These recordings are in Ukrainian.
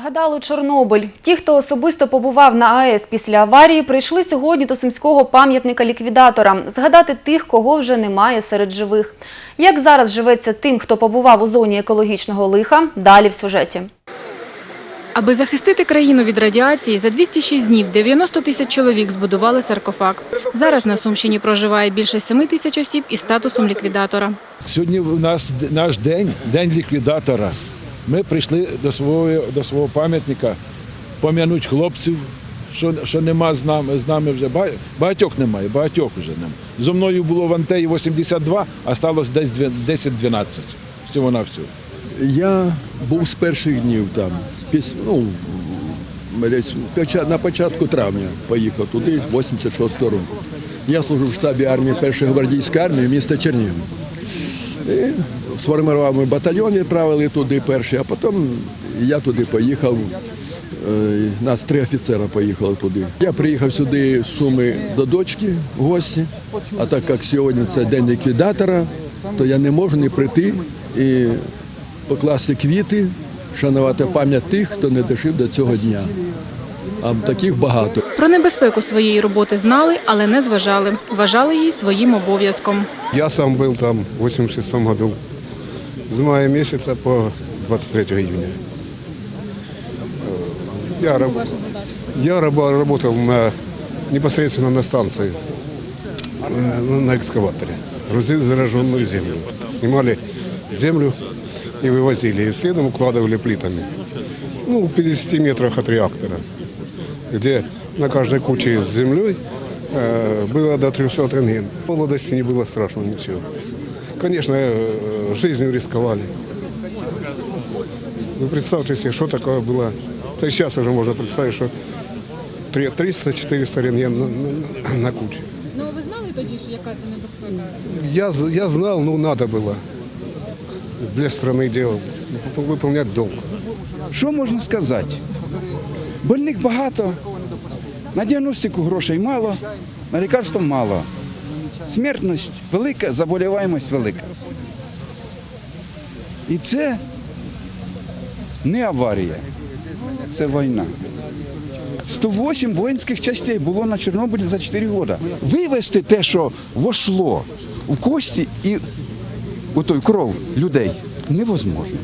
Згадали Чорнобиль. Ті, хто особисто побував на АЕС після аварії, прийшли сьогодні до сумського пам'ятника ліквідатора. Згадати тих, кого вже немає серед живих. Як зараз живеться тим, хто побував у зоні екологічного лиха, далі в сюжеті. Аби захистити країну від радіації, за 206 днів 90 тисяч чоловік збудували саркофаг. Зараз на Сумщині проживає більше 7 тисяч осіб із статусом ліквідатора. Сьогодні у нас наш день, день ліквідатора. Ми прийшли до свого, до свого пам'ятника пом'януть хлопців, що, що нема з нами, з нами вже багатьох немає, багатьох вже нема. Зо мною було в Антеї 82, а сталося десь дві- 10-12. Всього на всього. Я був з перших днів там. Ну, на початку травня поїхав туди, 86 року. Я служив в штабі армії першої гвардійської армії міста Чернігів. І сформував ми батальйон, відправили туди перший, а потім я туди поїхав. Е, Нас три офіцера поїхали туди. Я приїхав сюди з Суми до дочки гості, а так як сьогодні це день ліквідатора, то я не можу не прийти і покласти квіти, шанувати пам'ять тих, хто не дожив до цього дня А таких багато. Про небезпеку своєї роботи знали, але не зважали. Вважали її своїм обов'язком. Я сам был там в 86 году, с мая месяца по 23 июня. Э, Я, раб- я раба- работал на, непосредственно на станции, э, на- на экскаваторе. Грузили зараженную землю. Снимали землю и вывозили, и следом укладывали плитами. Ну, в 50 метрах от реактора, Где на каждой куче с землей э, было до 300 рентген. В молодости не было страшно ничего. Конечно, э, жизнью рисковали. Вы представьте себе, что такое было. Это сейчас уже можно представить, что 300-400 рентген на, на, на куче. Ну ви знали тоді, яка це небезпека? Я, з- я знал, ну надо было для страны делать, выполнять долг. Що можна сказати? Больних багато, на діагностику грошей мало, на лікарство мало. Смертність велика, заболіваємость велика. І це не аварія, це війна. 108 воїнських частей було на Чорнобилі за 4 роки. Вивести те, що вошло в кості і у той кров людей, невозможно.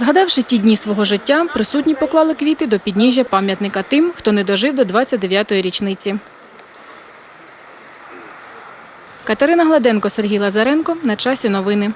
Згадавши ті дні свого життя, присутні поклали квіти до підніжжя пам'ятника тим, хто не дожив до 29-ї річниці. Катерина Гладенко, Сергій Лазаренко. На часі новини.